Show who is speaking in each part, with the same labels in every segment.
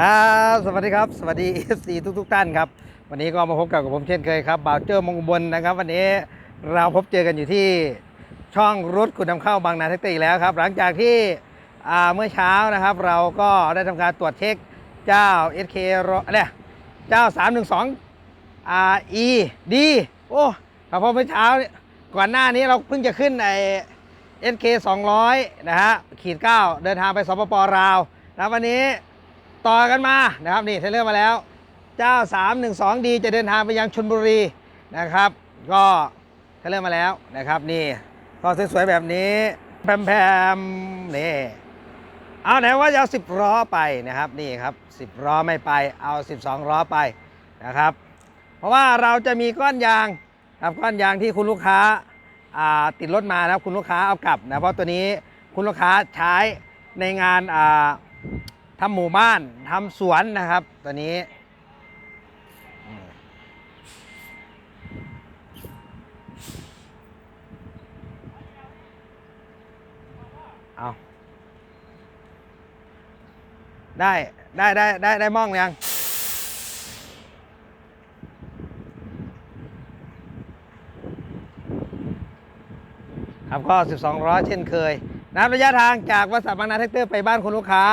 Speaker 1: ครับสวัสดีครับ สวัสดี FC ทุกทุกๆท่านครับ วันนี้ก็มาพบกับผมเช่นเคยครับบ่าวเจอมงบนนะครับ วันนี้เราพบเจอกันอยู่ที่ช่องรถคุณนำเข้าบางนาแท็กซี่อีแล้วครับ หลังจากที่เมื่อเช้านะครับ เราก็ได้ทำการตรวจเช็คเจ้า SK เนี่ยเจ้า 312อ่า E D โอ้ครับพราะเมื่อเช้านี่ก่อนหน้านี้เราเพิ่งจะขึ้นไอ SK 200 นะฮะขีด 9 เดินทางไปสปปลาวนะวันนี้ ต่อกันมานะครับนี่เทเลอร์มาแล้ว เจ้า 312D จะเดินทางไปยังชนบุรีนะครับ ก็เทเลอร์มาแล้วนะครับนี่ก็สวยๆแบบนี้แพมๆนี่เอาไหนว่าจะเอา10ล้อไปนะครับนี่ครับ10ล้อไม่ไปเอา 12ล้อไปนะครับ เพราะว่าเราจะมีก้อนยางครับก้อนยางที่คุณลูกค้าติดรถมานะครับคุณลูกค้าเอากลับนะเพราะตัวนี้คุณลูกค้าใช้ในงานอ่า ทำหมู่บ้านทำสวนนะครับตัวนี้เอาได้ได้ได้ได้ได้มองยังครับก็ 12ล้อเช่นเคยนะครับระยะทางจากวัดสับางนาแท็กเตอร์ไปบ้านคุณลูกค้า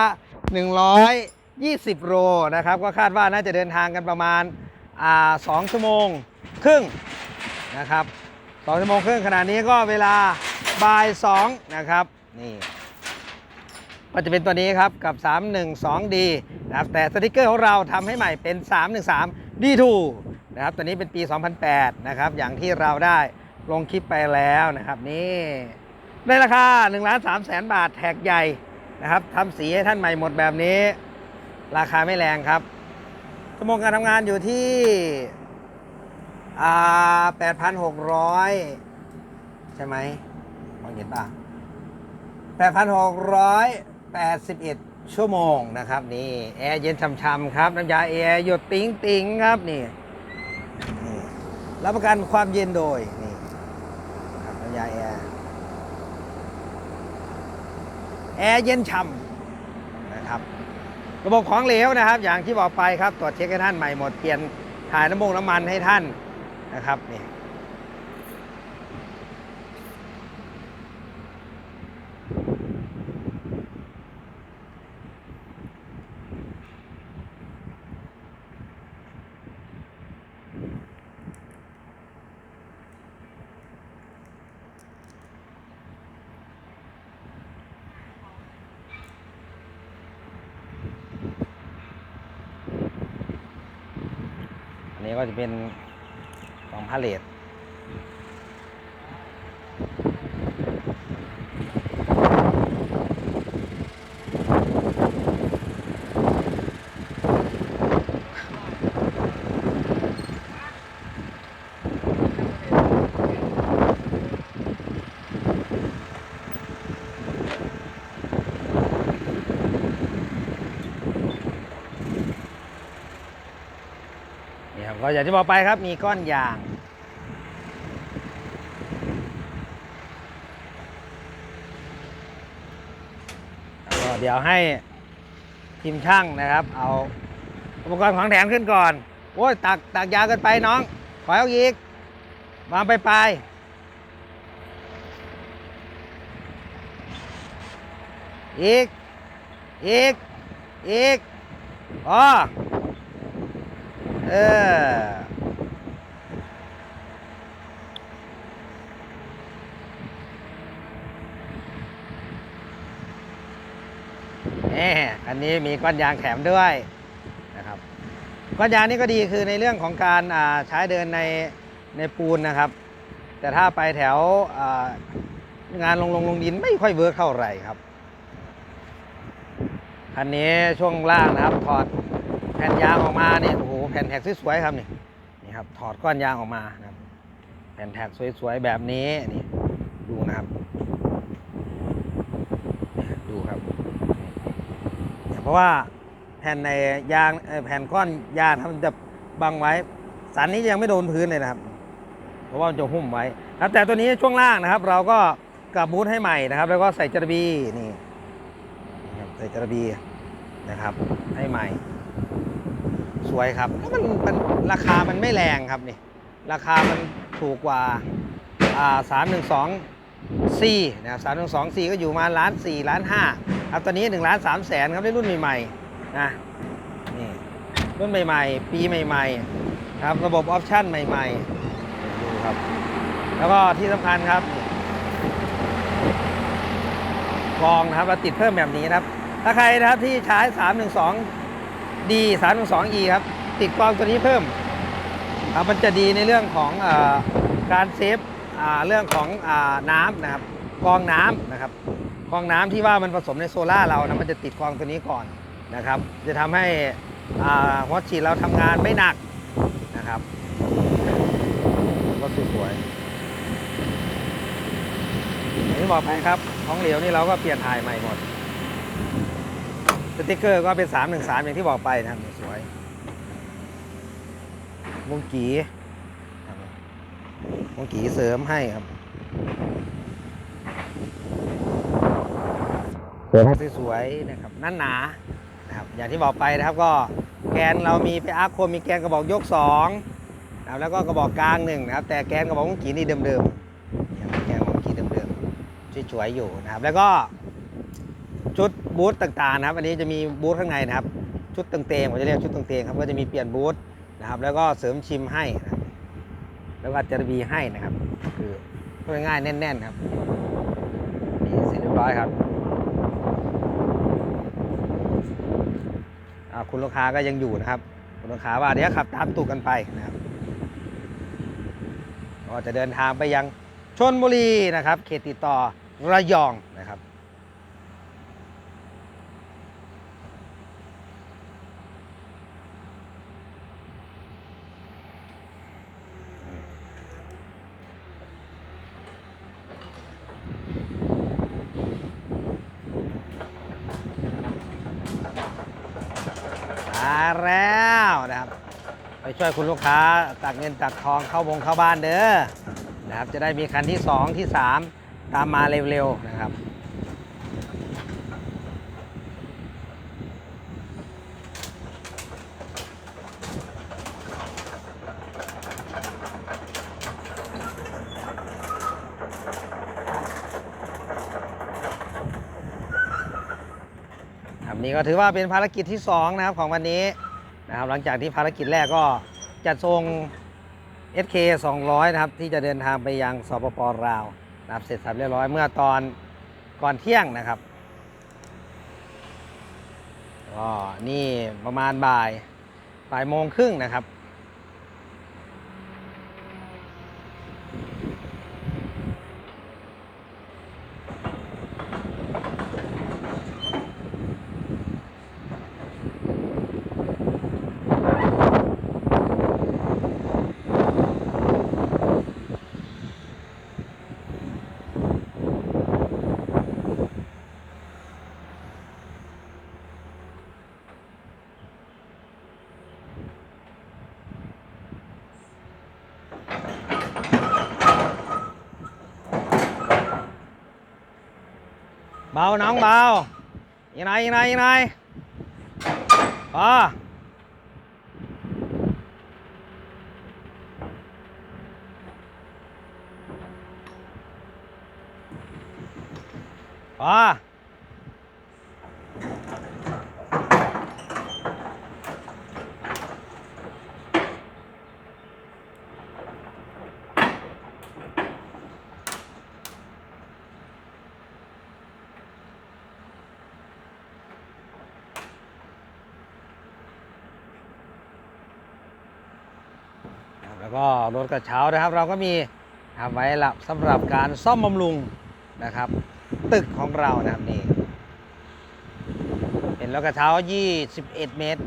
Speaker 1: 120 โลนะครับ ก็คาดว่าน่าจะเดินทางกันประมาณอ่า2ชั่วโมงครึ่งนะครับ2ชั่วโมงครึ่งขณะนี้ก็เวลาบ่าย2นะครับนี่ก็จะเป็นตัวนี้ครับกับ 312D นะครับแต่สติกเกอร์ของเราทำให้ใหม่เป็น 313 D2 นะครับตัวนี้เป็นปี 2008 นะครับ อย่างที่เราได้ลงคลิปไปแล้วนะครับ นี่ในราคา1ล้าน3แสนบาทแท็กใหญ่ นะครับทำสีให้ท่านใหม่หมดแบบนี้ ราคาไม่แรงครับชั่วโมงการทำงานอยู่ที่อ่า8,600 ใช่ไหมมองเห็นป่ะ8,681 ชั่วโมงนะครับนี่แอร์เย็นช่ำๆครับ น้ำยาแอร์หยดติ๋งติงครับนี่นี่รับประกันความเย็นโดยนี่ครับน้ำยาแอร์ แอร์เย็นฉ่ำนะครับ ระบบของเหลวนะครับ อย่างที่บอกไปครับตรวจเช็คให้ท่านใหม่หมดเปลี่ยนถ่ายน้ำมงน้ำมันให้ท่านนะครับนี่ นี้ก็จะเป็นของพาเลท อย่างที่บอกไปครับมีก้อนยาง ก็เดี๋ยวให้ทีมช่างนะครับ เอาอุปกรณ์ของแถมขึ้นก่อน โอ้ยตักตักยาวกินไปน้อง ขอเอาอีกวางไปไปอีก อีก อีกอ๋อ เออนี่อันนี้มีก้อนยางแถมด้วยนะครับก้อนยางนี่ก็ดีคือในเรื่องของการใช้เดินในในปูนนะครับ แต่ถ้าไปแถวงานลงลงลงดินไม่ค่อยเวิร์กเท่าไหร่ครับคันนี้ช่วงล่างนะครับถอดแผ่นยางออกมาเนี่ยโอ้โห แผ่นแท็กสวยๆครับนี่นี่ครับถอดก้อนยางออกมานะครับ แผ่นแท็กสวยๆแบบนี้นี่ดูนะครับ ดูครับ เพราะว่าแผ่นในยางแผ่นก้อนยางครับมันจะบังไว้สันนี้ยังไม่โดนพื้นเลยนะครับ เพราะว่ามันจะหุ้มไว้ครับแต่ตัวนี้ช่วงล่างนะครับ เราก็กลับบูทให้ใหม่นะครับ แล้วก็ใส่จระบีนี่ใส่จระบีนะครับให้ใหม่ สวยครับแล้วมันมันราคามันไม่แรงครับนี่ ราคามันถูกกว่าอ่าสามหนึ่งสองซีนะครับสามหนึ่งสองซีก็อยู่มาล้านสี่ล้านห้าครับตอนนี้หนึ่งล้านสามแสนครับได้รุ่นใหม่ๆนะนี่รุ่นใหม่ๆ ปีใหม่ๆครับระบบออปชั่นใหม่ๆดูครับ แล้วก็ที่สำคัญครับกรองนะครับเราติดเพิ่มแบบนี้นะครับ ถ้าใครนะครับที่ใช้ 312 D 312 E ครับ ติดกรองตัวนี้เพิ่มครับมันจะดีในเรื่องของอการเซฟเรื่องของอน้ำนะครับกองน้ำนะครับกองน้ำที่ว่ามันผสมในโซล่าเรานะมันจะติดกองตัวนี้ก่อนนะครับ จะทำให้อ่าหัวฉีดเราทำงานไม่หนักนะครับ ก็สวยๆอย่างที่บอกไปครับ ของเหลวนี่เราก็เปลี่ยนถ่ายใหม่หมด ติ๊กเกอร์ก็เป็น 313 อย่างที่บอกไปนะครับสวยวงกีครับวงกีเสริมให้ครับ เสริมให้สวยๆนะครับนั่นหนานะครับอย่างที่บอกไปนะครับก็แกนเรามีไปอาร์คโคมมีแกนกระบอกยก2นะครับแล้วก็กระบอกกลางหนึ่งนะครับ แต่แกนกระบอกวงกีนี่เดิมๆยังเป็นแกนวงกีเดิมๆสวยๆอยู่นะครับ แล้วก็ ชุดบูธต่างๆนะครับ อันนี้จะมีบูธข้างในนะครับ ชุดตึงเตงผมจะเรียกชุดตึงเตงครับก็จะมีเปลี่ยนบูธนะครับ แล้วก็เสริมชิมให้นะครับแล้วก็จารบีให้นะครับ คือง่ายๆแน่นๆครับนี่เสร็จเรียบร้อยครับคุณลูกค้าก็ยังอยู่นะครับ คุณลูกค้าว่าเดี๋ยวขับตามตูกกันไปนะครับก็จะเดินทางไปยังชนบุรีนะครับ เขตติดต่อระยองนะครับ แล้วนะครับ ไปช่วยคุณลูกค้าตักเงินตักทองเข้าวงเข้าบ้านเด้อนะครับ จะได้มีคันที่ 2 ที่ 3 ตามมาเร็วๆนะครับ ครับนี่ก็ถือว่าเป็นภารกิจที่ 2 นะครับของวันนี้นะครับหลังจากที่ภารกิจแรกก็จัดส่ง SK 200 นะครับ ที่จะเดินทางไปยังสปปลาวนะครับเสร็จสับเรียบร้อยเมื่อตอนก่อนเที่ยงนะครับก็นี่ประมาณบ่ายบ่ายโมงครึ่งนะครับ เบาน้องเบายังไงยังไงยังไงพอพอครับแล้ว ก็รถกระเช้านะครับ เราก็มีทำไว้ละสำหรับการซ่อมบำรุงนะครับ ตึกของเรานะครับนี่เป็นรถกระเช้า 21 เมตร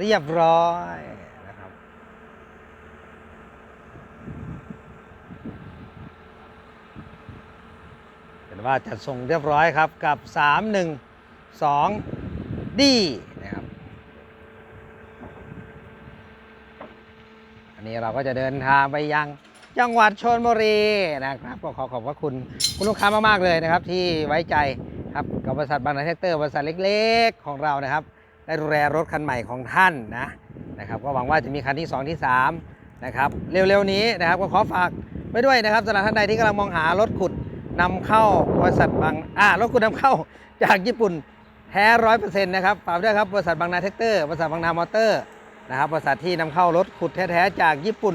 Speaker 1: เรียบร้อยนะครับเป็นว่าจัดส่งเรียบร้อยครับกับ 3 1 2ดีนะครับ อันนี้เราก็จะเดินทางไปยังจังหวัดชนบุรีนะครับก็ขอขอบพระคุณคุณลูกค้ามาก ๆ เลยนะครับ ที่ไว้ใจครับกับบริษัทบางนาแท็กเตอร์บริษัทเล็ก ๆ ของเรานะครับ ได้ดูแลรถคันใหม่ของท่านนะนะครับก็หวังว่าจะมีคันที่ 2 ที่3นะครับเร็วๆนี้นะครับก็ขอฝากไว้ด้วยนะครับสำหรับท่านใดที่กำลังมองหารถขุดนำเข้าบริษัทบางอ่ารถขุดนำเข้าจากญี่ปุ่นแท้ร้อยเปอร์เซ็นต์นะครับฝากด้วยครับบริษัทบางนาแท็กเตอร์บริษัทบางนามอเตอร์นะครับบริษัทที่นำเข้ารถขุดแท้ๆจากญี่ปุ่น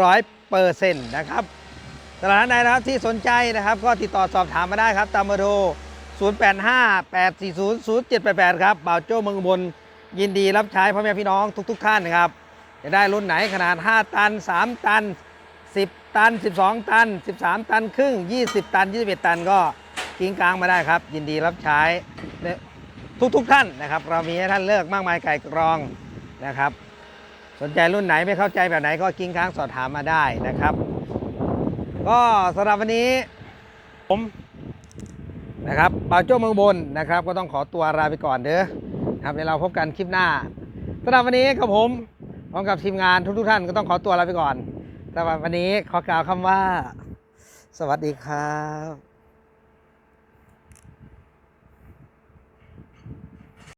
Speaker 1: ร้อยเปอร์เซ็นต์นะครับสำหรับท่านใดนะครับที่สนใจนะครับ ก็ติดต่อสอบถามมาได้ครับตามเบอร์โทร 0858400788 ครับบ่าวโจ้เมืองบลยินดีรับใช้พ่อแม่พี่น้องทุก ๆ ท่านนะครับ จะได้รุ่นไหนขนาด 5 ตัน 3 ตัน 10 ตัน 12 ตัน 13 ตันครึ่ง 20 ตัน 21 ตันก็กิ้งกลางมาได้ครับ ยินดีรับใช้ทุกๆท่านนะครับ เรามีให้ท่านเลือกมากมายไก่กรองนะครับ สนใจรุ่นไหนไม่เข้าใจแบบไหนก็กิ้งกลางสอบถามมาได้นะครับ ก็สำหรับวันนี้ผม นะครับบ่าโจ้เมืองบนนะครับ ก็ต้องขอตัวลาไปก่อนเด้อครับเดี๋ยวเราพบกันคลิปหน้าสำหรับวันนี้กับผมพร้อมกับทีมงานทุกๆท่านก็ต้องขอตัวลาไปก่อนสำหรับวันนี้ขอกล่าวคำว่า สวัสดีครับ